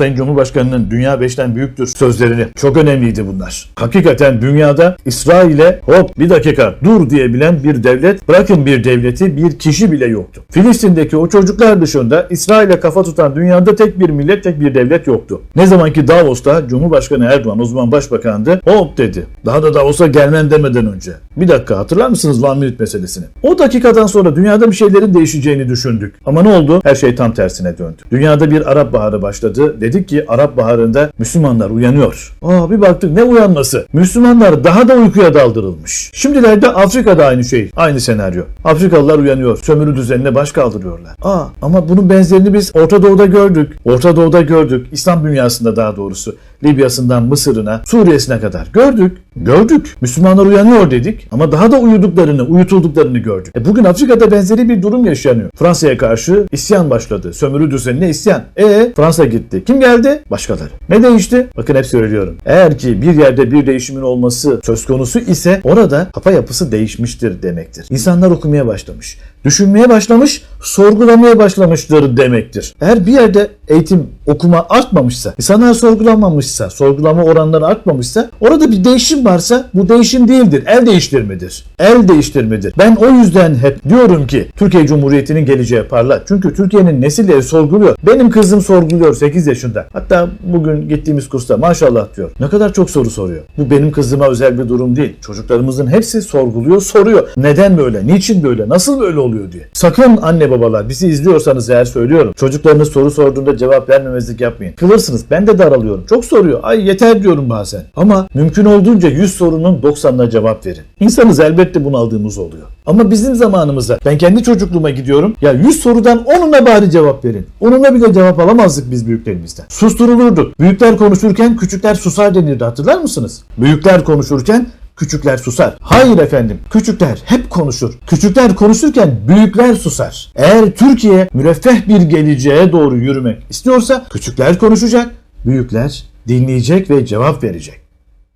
Sayın Cumhurbaşkanı'nın dünya beşten büyüktür sözlerini çok önemliydi bunlar. Hakikaten dünyada İsrail'e hop bir dakika dur diyebilen bir devlet bırakın bir devleti bir kişi bile yoktu. Filistin'deki o çocuklar dışında İsrail'e kafa tutan dünyada tek bir millet tek bir devlet yoktu. Ne zaman ki Davos'ta Cumhurbaşkanı Erdoğan o zaman başbakandı hop dedi. Daha da Davos'a gelmem demeden önce. Bir dakika hatırlar mısınız One Minute meselesini? O dakikadan sonra dünyada bir şeylerin değişeceğini düşündük. Ama ne oldu? Her şey tam tersine döndü. Dünyada bir Arap Baharı başladı. Dedik ki Arap Baharı'nda Müslümanlar uyanıyor. Aa bir baktık ne uyanması? Müslümanlar daha da uykuya daldırılmış. Şimdilerde Afrika'da aynı şey. Aynı senaryo. Afrikalılar uyanıyor. Sömürü düzenine baş kaldırıyorlar. Aa ama bunun benzerini biz Orta Doğu'da gördük. Orta Doğu'da gördük. İslam dünyasında daha doğrusu. Libya'sından Mısır'ına, Suriye'sine kadar gördük. Gördük. Müslümanlar uyanıyor dedik ama daha da uyuduklarını, uyutulduklarını gördük. E bugün Afrika'da benzeri bir durum yaşanıyor. Fransa'ya karşı isyan başladı. Sömürü düzenine isyan. E Fransa gitti. Kim geldi? Başkaları. Ne değişti? Bakın hep söylüyorum. Eğer ki bir yerde bir değişimin olması söz konusu ise orada kafa yapısı değişmiştir demektir. İnsanlar okumaya başlamış. Düşünmeye başlamış, sorgulamaya başlamıştır demektir. Eğer bir yerde eğitim, okuma artmamışsa, insanlar sorgulamamışsa, sorgulama oranları artmamışsa, orada bir değişim varsa bu değişim değildir. El değiştirmedir. El değiştirmedir. Ben o yüzden hep diyorum ki Türkiye Cumhuriyeti'nin geleceği parlak. Çünkü Türkiye'nin nesilleri sorguluyor. Benim kızım sorguluyor 8 yaşında. Hatta bugün gittiğimiz kursta maşallah diyor. Ne kadar çok soru soruyor. Bu benim kızıma özel bir durum değil. Çocuklarımızın hepsi sorguluyor, soruyor. Neden böyle? Niçin böyle? Nasıl böyle oluyor diye. Sakın anne babalar bizi izliyorsanız eğer söylüyorum. Çocuklarınız soru sorduğunda cevap vermemezlik yapmayın. Kılırsınız. Ben de daralıyorum. Çok soruyor. Ay yeter diyorum bazen. Ama mümkün olduğunca 100 sorunun 90'ına cevap verin. İnsanız elbette bunaldığımız oluyor. Ama bizim zamanımızda ben kendi çocukluğuma gidiyorum. Ya 100 sorudan 10'una bari cevap verin. 10'una bile cevap alamazdık biz büyüklerimizden. Susturulurdu. Büyükler konuşurken küçükler susar denirdi hatırlar mısınız? Büyükler konuşurken Küçükler susar. Hayır efendim. Küçükler hep konuşur. Küçükler konuşurken büyükler susar. Eğer Türkiye müreffeh bir geleceğe doğru yürümek istiyorsa küçükler konuşacak, büyükler dinleyecek ve cevap verecek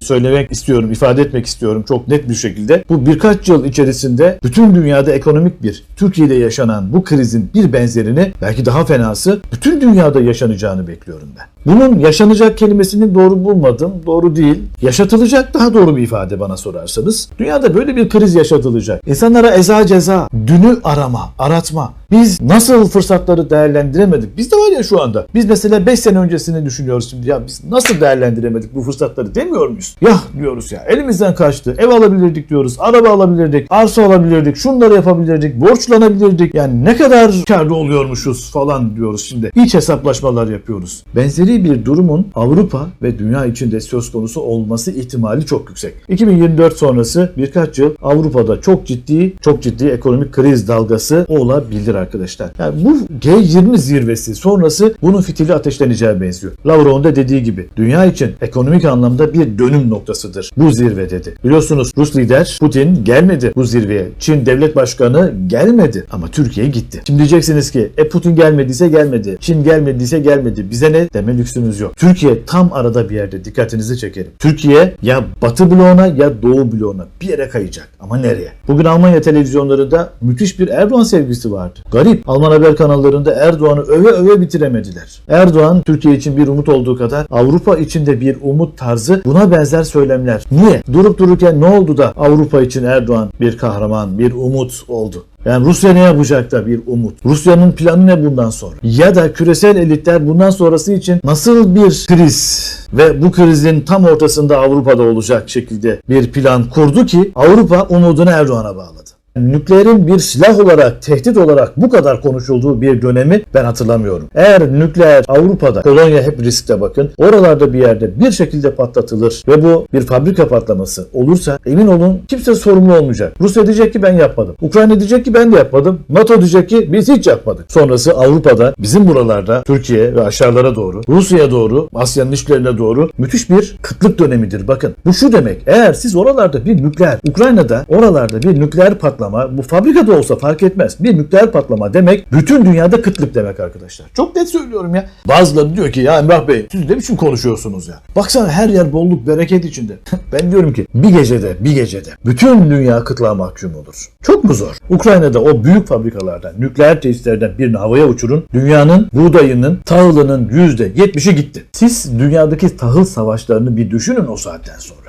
söylemek istiyorum, ifade etmek istiyorum çok net bir şekilde. Bu birkaç yıl içerisinde bütün dünyada ekonomik bir, Türkiye'de yaşanan bu krizin bir benzerini, belki daha fenası, bütün dünyada yaşanacağını bekliyorum ben. Bunun yaşanacak kelimesini doğru bulmadım, doğru değil. Yaşatılacak daha doğru bir ifade bana sorarsanız. Dünyada böyle bir kriz yaşatılacak. İnsanlara eza ceza, dünü arama, aratma. Biz nasıl fırsatları değerlendiremedik? Biz de var ya şu anda. Biz mesela 5 sene öncesini düşünüyoruz şimdi. Ya biz nasıl değerlendiremedik bu fırsatları demiyor muyuz? Ya diyoruz ya elimizden kaçtı. Ev alabilirdik diyoruz. Araba alabilirdik. Arsa alabilirdik. Şunları yapabilirdik. Borçlanabilirdik. Yani ne kadar karlı oluyormuşuz falan diyoruz şimdi. Hiç hesaplaşmalar yapıyoruz. Benzeri bir durumun Avrupa ve dünya içinde söz konusu olması ihtimali çok yüksek. 2024 sonrası birkaç yıl Avrupa'da çok ciddi çok ciddi ekonomik kriz dalgası olabilir arkadaşlar. Yani bu G20 zirvesi sonrası bunun fitili ateşleneceği benziyor. Lavrov'un da dediği gibi dünya için ekonomik anlamda bir dönüm noktasıdır. Bu zirve dedi. Biliyorsunuz Rus lider Putin gelmedi bu zirveye. Çin devlet başkanı gelmedi ama Türkiye gitti. Şimdi diyeceksiniz ki e Putin gelmediyse gelmedi. Çin gelmediyse gelmedi. Bize ne? Deme lüksünüz yok. Türkiye tam arada bir yerde dikkatinizi çekerim. Türkiye ya batı bloğuna ya doğu bloğuna bir yere kayacak. Ama nereye? Bugün Almanya televizyonlarında müthiş bir Erdoğan sevgisi vardı. Garip. Alman haber kanallarında Erdoğan'ı öve öve bitiremediler. Erdoğan Türkiye için bir umut olduğu kadar Avrupa için de bir umut tarzı buna benzer söylemler. Niye? Durup dururken ne oldu da Avrupa için Erdoğan bir kahraman, bir umut oldu? Yani Rusya ne yapacak da bir umut? Rusya'nın planı ne bundan sonra? Ya da küresel elitler bundan sonrası için nasıl bir kriz ve bu krizin tam ortasında Avrupa'da olacak şekilde bir plan kurdu ki Avrupa umudunu Erdoğan'a bağladı. Nükleerin bir silah olarak, tehdit olarak bu kadar konuşulduğu bir dönemi ben hatırlamıyorum. Eğer nükleer Avrupa'da, Polonya hep riskte bakın, oralarda bir yerde bir şekilde patlatılır ve bu bir fabrika patlaması olursa emin olun kimse sorumlu olmayacak. Rusya diyecek ki ben yapmadım. Ukrayna diyecek ki ben de yapmadım. NATO diyecek ki biz hiç yapmadık. Sonrası Avrupa'da, bizim buralarda, Türkiye ve aşağılara doğru, Rusya'ya doğru, Asya'nın işlerine doğru müthiş bir kıtlık dönemidir. Bakın bu şu demek. Eğer siz oralarda bir nükleer, Ukrayna'da oralarda bir nükleer patlama patlama, bu fabrikada olsa fark etmez. Bir nükleer patlama demek bütün dünyada kıtlık demek arkadaşlar. Çok net söylüyorum ya. Bazıları diyor ki ya Emrah Bey siz ne biçim konuşuyorsunuz ya. Baksana her yer bolluk bereket içinde. ben diyorum ki bir gecede bir gecede bütün dünya kıtlığa mahkum olur. Çok mu zor? Ukrayna'da o büyük fabrikalardan, nükleer tesislerden birini havaya uçurun. Dünyanın buğdayının, tahılının %70'i gitti. Siz dünyadaki tahıl savaşlarını bir düşünün o saatten sonra.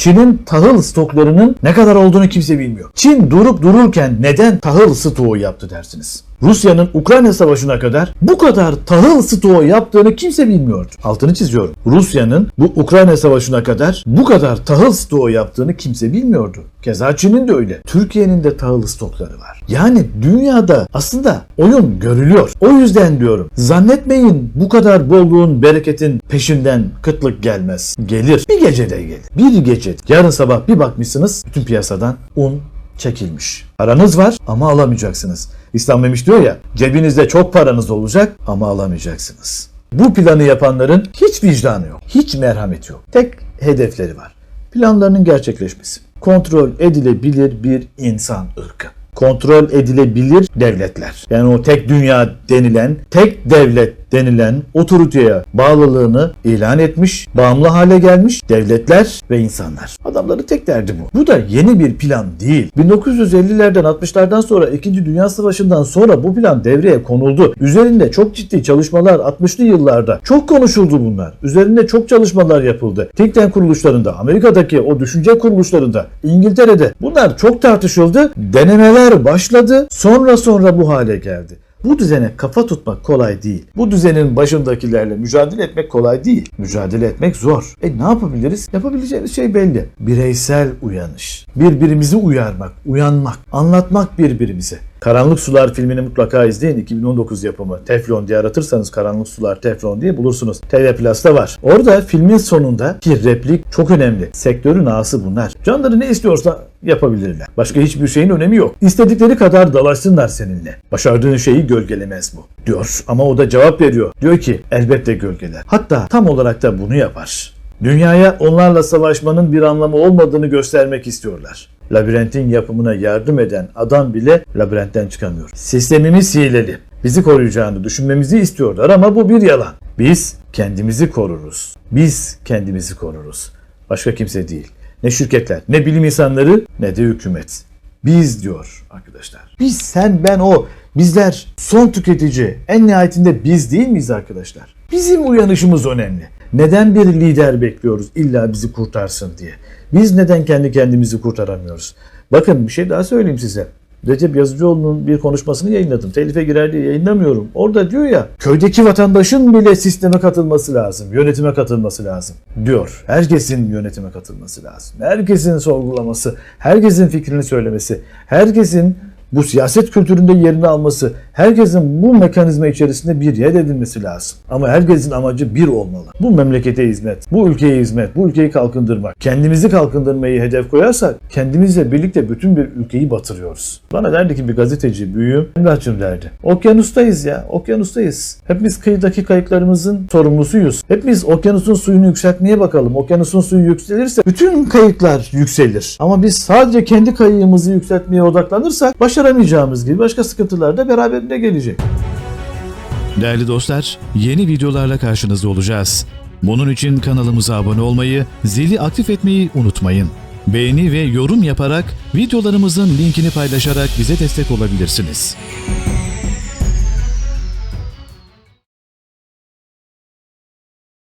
Çin'in tahıl stoklarının ne kadar olduğunu kimse bilmiyor. Çin durup dururken neden tahıl stoğu yaptı dersiniz? Rusya'nın Ukrayna Savaşı'na kadar bu kadar tahıl stoğu yaptığını kimse bilmiyordu. Altını çiziyorum. Rusya'nın bu Ukrayna Savaşı'na kadar bu kadar tahıl stoğu yaptığını kimse bilmiyordu. Keza Çin'in de öyle. Türkiye'nin de tahıl stokları var. Yani dünyada aslında oyun görülüyor. O yüzden diyorum zannetmeyin bu kadar bolluğun, bereketin peşinden kıtlık gelmez. Gelir. Bir gecede gelir. Bir gece. Yarın sabah bir bakmışsınız bütün piyasadan un çekilmiş. Paranız var ama alamayacaksınız. İslam Memiş diyor ya cebinizde çok paranız olacak ama alamayacaksınız. Bu planı yapanların hiç vicdanı yok. Hiç merhameti yok. Tek hedefleri var. Planlarının gerçekleşmesi. Kontrol edilebilir bir insan ırkı. Kontrol edilebilir devletler. Yani o tek dünya denilen, tek devlet denilen otoriteye bağlılığını ilan etmiş, bağımlı hale gelmiş devletler ve insanlar. Adamların tek derdi bu. Bu da yeni bir plan değil. 1950'lerden 60'lardan sonra 2. Dünya Savaşı'ndan sonra bu plan devreye konuldu. Üzerinde çok ciddi çalışmalar 60'lı yıllarda çok konuşuldu bunlar. Üzerinde çok çalışmalar yapıldı. Think kuruluşlarında, Amerika'daki o düşünce kuruluşlarında, İngiltere'de bunlar çok tartışıldı. Denemeler başladı. Sonra sonra bu hale geldi. Bu düzene kafa tutmak kolay değil. Bu düzenin başındakilerle mücadele etmek kolay değil. Mücadele etmek zor. E ne yapabiliriz? Yapabileceğimiz şey belli. Bireysel uyanış. Birbirimizi uyarmak, uyanmak, anlatmak birbirimize. Karanlık Sular filmini mutlaka izleyin. 2019 yapımı. Teflon diye aratırsanız Karanlık Sular Teflon diye bulursunuz. TV Plus'ta var. Orada filmin sonunda ki replik çok önemli. Sektörün ağası bunlar. Canları ne istiyorsa yapabilirler. Başka hiçbir şeyin önemi yok. İstedikleri kadar dalaşsınlar seninle. Başardığın şeyi gölgelemez bu. Diyor. Ama o da cevap veriyor. Diyor ki elbette gölgeler. Hatta tam olarak da bunu yapar. Dünyaya onlarla savaşmanın bir anlamı olmadığını göstermek istiyorlar. Labirentin yapımına yardım eden adam bile labirentten çıkamıyor. Sistemimiz hileli. Bizi koruyacağını düşünmemizi istiyorlar ama bu bir yalan. Biz kendimizi koruruz. Biz kendimizi koruruz. Başka kimse değil. Ne şirketler, ne bilim insanları, ne de hükümet. Biz diyor arkadaşlar. Biz, sen, ben, o. Bizler son tüketici. En nihayetinde biz değil miyiz arkadaşlar? Bizim uyanışımız önemli. Neden bir lider bekliyoruz illa bizi kurtarsın diye? Biz neden kendi kendimizi kurtaramıyoruz? Bakın bir şey daha söyleyeyim size. Recep Yazıcıoğlu'nun bir konuşmasını yayınladım. Telife girer diye yayınlamıyorum. Orada diyor ya köydeki vatandaşın bile sisteme katılması lazım. Yönetime katılması lazım diyor. Herkesin yönetime katılması lazım. Herkesin sorgulaması, herkesin fikrini söylemesi, herkesin bu siyaset kültüründe yerini alması, herkesin bu mekanizma içerisinde bir yer edilmesi lazım. Ama herkesin amacı bir olmalı. Bu memlekete hizmet, bu ülkeye hizmet, bu ülkeyi kalkındırmak. Kendimizi kalkındırmayı hedef koyarsak kendimizle birlikte bütün bir ülkeyi batırıyoruz. Bana derdi ki bir gazeteci büyüğüm, Emrah'cığım derdi. Okyanustayız ya, okyanustayız. Hepimiz kıyıdaki kayıklarımızın sorumlusuyuz. Hepimiz okyanusun suyunu yükseltmeye bakalım. Okyanusun suyu yükselirse bütün kayıklar yükselir. Ama biz sadece kendi kayığımızı yükseltmeye odaklanırsak başaramayacağımız gibi başka sıkıntılar da beraberinde gelecek. Değerli dostlar, yeni videolarla karşınızda olacağız. Bunun için kanalımıza abone olmayı, zili aktif etmeyi unutmayın. Beğeni ve yorum yaparak videolarımızın linkini paylaşarak bize destek olabilirsiniz.